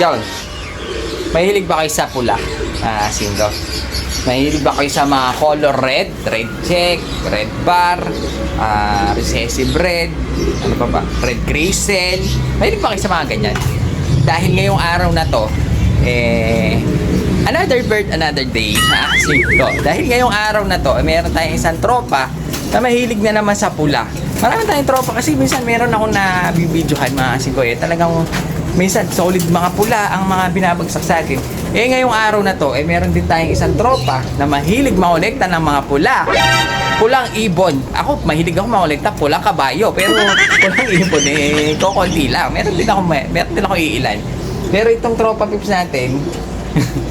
Yon. Mahilig ba kayo sa pula? Ah, singgo. Mahilig ba kayo sa mga color red? Red check, red bar, ah, recessive red, ano pa ba? Red grisel. Mahilig ba kayo sa mga ganyan? Dahil ngayong araw na to, eh, another bird, another day. Ah, singgo. Dahil ngayong araw na to, eh, meron tayong isang tropa na mahilig na naman sa pula. Marami tayong tropa kasi minsan meron akong nabibidyohan mga singgo eh. Talagang minsan solid mga pula ang mga binabagsak sa akin. Eh ngayong araw na to, eh meron din tayong isang tropa na mahilig makolekta ng mga pula. Pulang ibon. Ako, mahilig ako makolekta pulang kabayo. Pero pulang ibon, eh, kokonti lang. Meron din ako, meron din ako iilan. Pero itong tropa pips natin,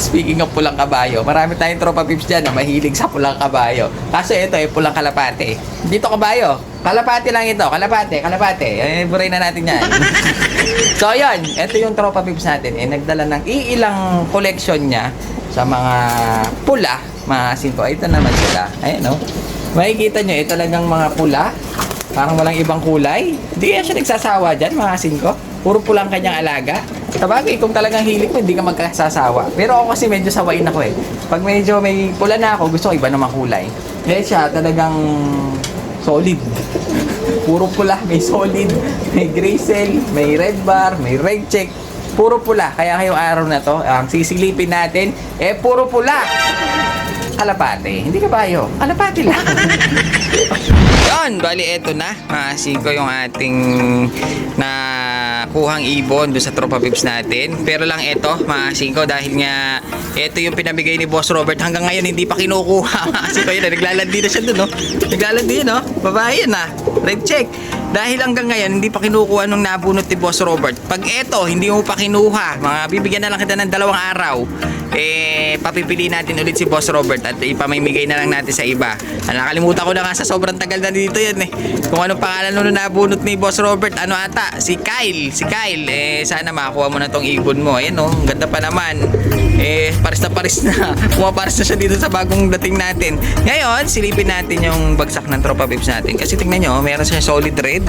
Speaking of pulang kabayo, marami tayong tropa pips dyan na mahilig sa pulang kabayo. Kaso ito ay pulang kalapate. Dito kabayo, kalapate lang ito, kalapate, kalapate. Eh, buray na natin yan. so yun, ito yung tropa pips natin. Eh, nagdala ng iilang collection niya sa mga pula, mga singko. Ito naman sila. Ayan, no? Makikita nyo, ito talagang mga pula. Parang walang ibang kulay. Hindi kaya siya nagsasawa dyan, mga singko. Puro pulang kanyang alaga. Sabagay, kung talagang hilig mo, hindi ka magkasasawa. Pero ako kasi medyo sawain ako eh. Pag medyo may pula na ako, gusto ko iba naman kulay. Kaya siya talagang solid. Puro pula, may solid, may gray cell, may red bar, may red check. Puro pula. Kaya ngayong araw na to, ang sisilipin natin, eh puro pula. Kalapate. Hindi ka bayo. Kalapate lang. Yon, bali eto na. Maasin ko yung ating nakuhang ibon doon sa Tropa Pips natin. Pero lang eto, maasin ko dahil nga eto yung pinabigay ni Boss Robert hanggang ngayon hindi pa kinukuha. Maasin ko yun, naglalandi na siya doon, no? Naglalandi no? Babae yun, ah. Red check. Dahil hanggang ngayon, hindi pa kinukuha nung nabunot ni Boss Robert. Pag eto, hindi mo pa kinuha, mga bibigyan na lang kita ng dalawang araw, eh, papipili natin ulit si Boss Robert at ipamimigay na lang natin sa iba. Ah, nakalimutan ko na nga sa sobrang tagal na dito yan eh. Kung anong pangalan nung nabunot ni Boss Robert, ano ata? Si Kyle. Si Kyle. Eh, sana makakuha mo na tong ibon mo. Ayan oh, ganda pa naman. Eh, paris na paris na. Pumaparis na siya dito sa bagong dating natin. Ngayon, silipin natin yung bagsak ng tropa pips natin. Kasi tingnan nyo, meron siya solid red.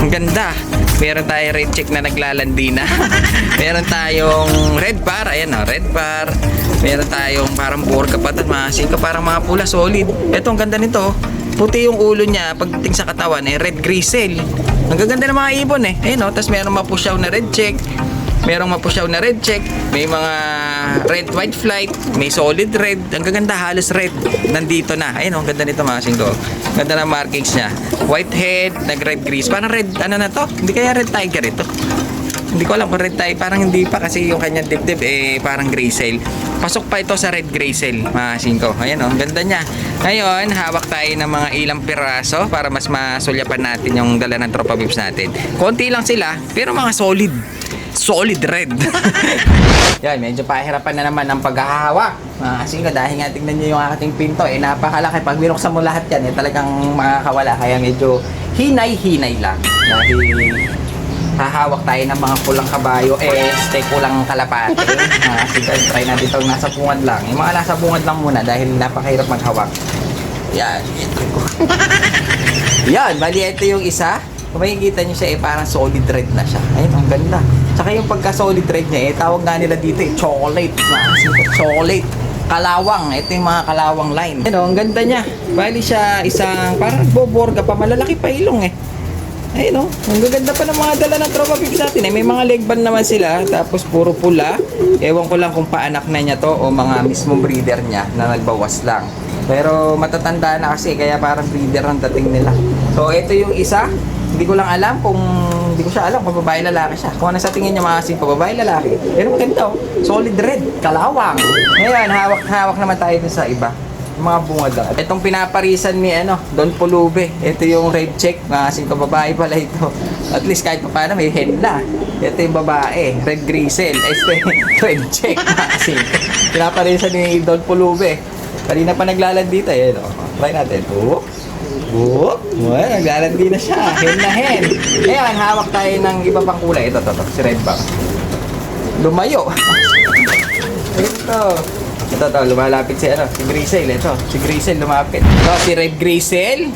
Ang ganda. Meron tayong red check na naglalandi na. meron tayong red bar. Ayan o, red bar. Meron tayong parang burka pa. Masin ka parang mga pula solid. Ito, ang ganda nito. Puti yung ulo niya pagdating sa katawan eh, red grisel. Ang gaganda ng mga ibon eh. Ayun o, tapos meron mapusyaw na red check. Merong mapusyaw na red check. May mga red white flight. May solid red. Ang gaganda halos red. Nandito na. Ayun o, ang ganda nito mga singko. Ganda ng markings niya. White head, nag red grease. Parang red, ano na to? Hindi kaya red tiger ito. Hindi ko alam kung red tiger. Parang hindi pa kasi yung kanyang dibdib eh parang gray cell. Pasok pa ito sa red gray cell mga singko. Ayan o, ang ganda niya. Ngayon, hawak tayo ng mga ilang piraso para mas masulyapan natin yung dala ng tropa natin. Konti lang sila, pero mga solid solid red. Yan, medyo pahirapan na naman ang paghahawak. Mga kasingko, dahil nga tingnan nyo yung ating pinto, eh napakalaki. Pag binuksan mo lahat yan, eh talagang makakawala. Kaya medyo hinay-hinay lang. Dahil hahawak tayo ng mga pulang kabayo, eh, stay pulang kalapate. Mga kasingko, try natin itong nasa bungad lang. Yung mga nasa bungad lang muna dahil napakahirap maghawak. Yan, ito ko. Yan, bali ito yung isa. Kung makikita nyo siya, eh, parang solid red na siya. Ayun, ang ganda. Tsaka yung pagka solid red niya, eh, tawag nga nila dito eh, chocolate. Chocolate. Kalawang. Ito yung mga kalawang line. Ayun, oh, ang ganda niya. Bali siya isang, parang boborga pa, malalaki pa ilong eh. Ayun oh, ang gaganda pa ng mga dala ng tropa pips natin eh. May mga leg band naman sila, tapos puro pula. Ewan ko lang kung paanak na niya to o mga mismong breeder niya na nagbawas lang. Pero matatanda na kasi, kaya parang breeder ang dating nila. So, ito yung isa. Hindi ko lang alam kung, hindi ko siya alam kung babae lalaki siya. Kung ano sa tingin niya mga sing babae lalaki. Pero oh. Solid red, kalawang. Ngayon, hawak-hawak naman tayo dun sa iba mga bungad lang. Itong pinaparisan ni ano, Don Pulube. Ito yung red check. Mga singko babae pala ito. At least kahit pa paano may henna. Ito yung babae. Red grisel. Ito yung red check. Mga. Pinaparisan ni Don Pulube. Kanina pa naglalan dito eh. No? Try natin. Boop. Boop. Well, naglalandi na siya. Hen na hen. Ngayon, hawak tayo ng iba pang kulay. Ito, ito, ito. Si Red Bang. Lumayo. Ito. Ito, ito, lumalapit si, ano, si Grisel. Ito, si Grisel lumapit. Ito, si Red Grisel.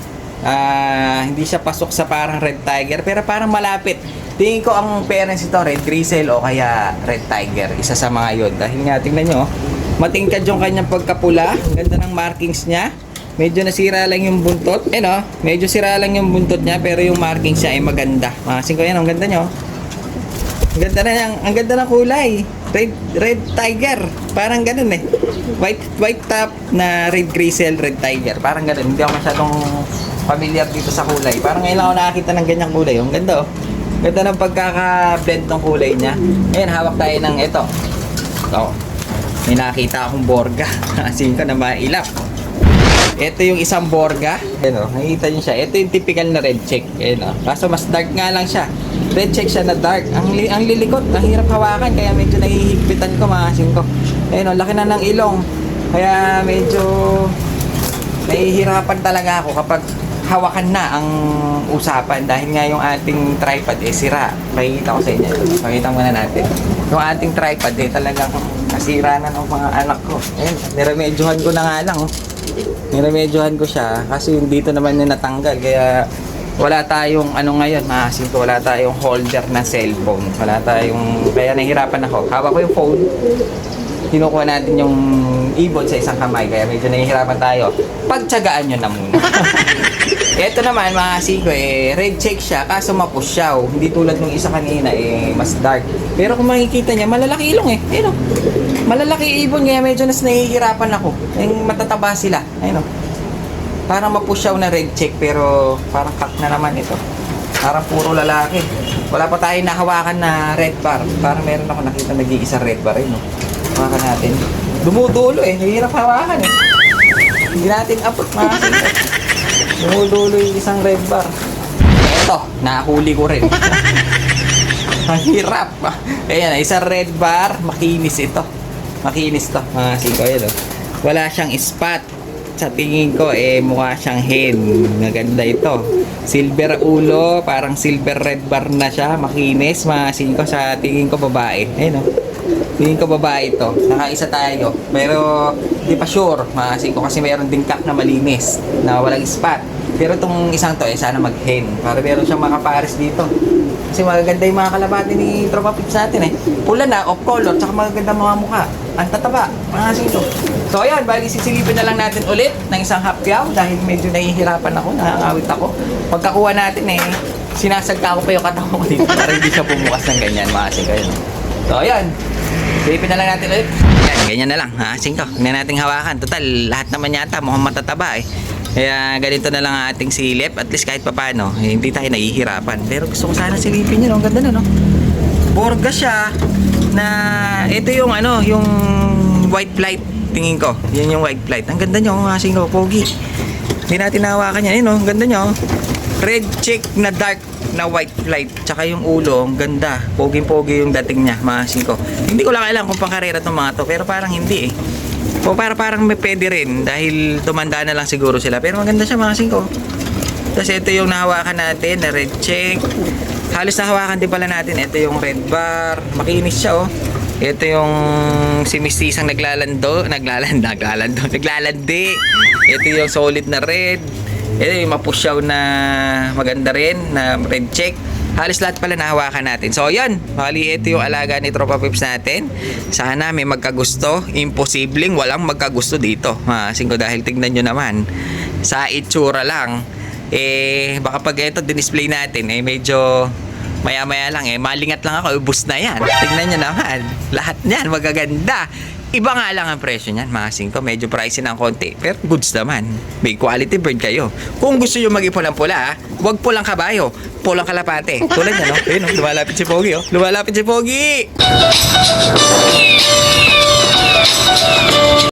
Ah, hindi siya pasok sa parang Red Tiger, pero parang malapit. Tingin ko ang parents ito, Red Grizzle o kaya Red Tiger. Isa sa mga yon. Dahil nga, tingnan nyo, oh, matingkad yung kanyang pagkapula. Ganda ng markings niya. Medyo nasira lang yung buntot. Eh no, medyo sira lang yung buntot niya pero yung markings niya ay maganda. Mga singko yan, ang ganda nyo. Ang ganda na yung, ang ganda ng kulay. Red, red tiger. Parang ganun eh. White, white top na red grizzle, red tiger. Parang ganun. Hindi ako masyadong familiar dito sa kulay. Parang ngayon ako nakakita ng ganyang kulay. Ang ganda oh. Ganda ng pagkaka-blend ng kulay niya. Ngayon, hawak tayo ng ito. Ito. May nakita akong borga. Kasi ko na mailap. Ito yung isang borga. Ayan o, nakikita niyo siya. Ito yung typical na red check. Ayan o. Kaso mas dark nga lang siya. Red check siya na dark. Ang, li- ang lilikot, ang hirap hawakan. Kaya medyo nahihigpitan ko mga asin ko. Ayan o, laki na ng ilong. Kaya medyo nahihirapan talaga ako kapag hawakan na ang usapan dahil nga yung ating tripod eh sira. Pakikita ko sa inyo. Pakita muna natin. Yung ating tripod eh talagang nasira na ng mga anak ko. Ayun, niremedyohan ko na nga lang. Oh. Niremedyohan ko siya kasi dito naman yung natanggal kaya wala tayong ano ngayon, maasin ko, wala tayong holder na cellphone. Wala tayong, kaya nahihirapan ako. Hawak ko yung phone, kinukuha natin yung ibon sa isang kamay kaya medyo nahihirapan tayo. Pagtsagaan nyo na muna. Ito naman mga siko eh, red check siya kaso mapusyaw. Hindi tulad nung isa kanina eh, mas dark. Pero kung makikita niya, malalaki ilong eh. Ayun oh. Malalaki ibon kaya medyo nas nahihirapan ako. Yung matataba sila. Ayun oh. Parang mapusyaw na red check pero parang kak na naman ito. Parang puro lalaki. Wala pa tayong nahawakan na red bar. Parang meron ako nakita nag-iisa red bar. Ayun oh. Hawakan natin. Dumudulo eh. Hirap hawakan eh. Hindi natin abot mga. Dumudulo yung isang red bar. Ito, nahuli ko rin. Ang hirap. Ayan, isang red bar, makinis ito. Makinis to, mga siko. Ayan, oh. Wala siyang spot. Sa tingin ko, eh, mukha siyang hen. Maganda ito. Silver ulo, parang silver red bar na siya. Makinis, mga siko. Sa tingin ko, babae. Ayun, oh. Tingin ko babae ito. Nakaisa tayo. Pero, di pa sure. Mga siko. Kasi mayroon din kak na malinis. Na walang spot. Pero itong isang to, eh, sana mag-hen. Para meron siyang makapares dito. Kasi magaganda yung mga kalabati ni Tropa Pips natin eh. Pula na, off color, tsaka magaganda mga mukha. Ang tataba, mga sito. So ayun, bali sisilipin na lang natin ulit ng isang hapyaw dahil medyo nahihirapan ako, nakakawit ako. Pagkakuha natin eh, sinasagka ko pa yung katawan ko dito para hindi siya bumukas ng ganyan, mga sito. Ayun. So ayun, silipin na lang natin ulit. Yan, ganyan na lang, ha, singko. Hindi nating hawakan. Total, lahat naman yata mukhang matataba eh. Kaya ganito na lang ang ating silip. At least kahit papano, eh, hindi tayo nahihirapan. Pero gusto ko sana silipin yun. Ang ganda na, no? Borga siya na ito yung ano, yung white flight tingin ko. Yan yung white flight. Ang ganda nyo, mga singko, pogi. Hindi natin nahawakan yan. Yun, no? Ang ganda nyo. Red check na dark na white flight. Tsaka yung ulo, ang ganda. Poging-pogi yung dating niya, mga singko. Hindi ko lang alam kung pangkarera itong mga to. Pero parang hindi eh. O para parang may pwede rin dahil tumanda na lang siguro sila. Pero maganda siya mga singko. Tapos ito yung nahawakan natin na red check. Halos nahawakan din pala natin. Ito yung red bar. Makinis siya oh. Ito yung si Mistisang naglalando. Naglalando. Naglalando. Naglalandi. Ito yung solid na red. Ito yung mapusyaw na maganda rin na red check. Halos lahat pala nahawakan natin. So, yan. Bali, ito yung alaga ni Tropa Pips natin. Sana may magkagusto. Imposibleng walang magkagusto dito. Ha, singko dahil tignan nyo naman. Sa itsura lang. Eh, baka pag ito dinisplay natin, eh medyo maya-maya lang eh. Malingat lang ako, ubus na yan. Tignan nyo naman. Lahat niyan, magaganda. Iba nga lang ang presyo niyan, mga singko. Medyo pricey ng konti. Pero goods naman. Big quality bird kayo. Kung gusto nyo maging pulang-pula, wag pulang kabayo. Pulang kalapate. Tulad niya, no? Ayun, no? Lumalapit si Pogi, oh. Lumalapit si Pogi!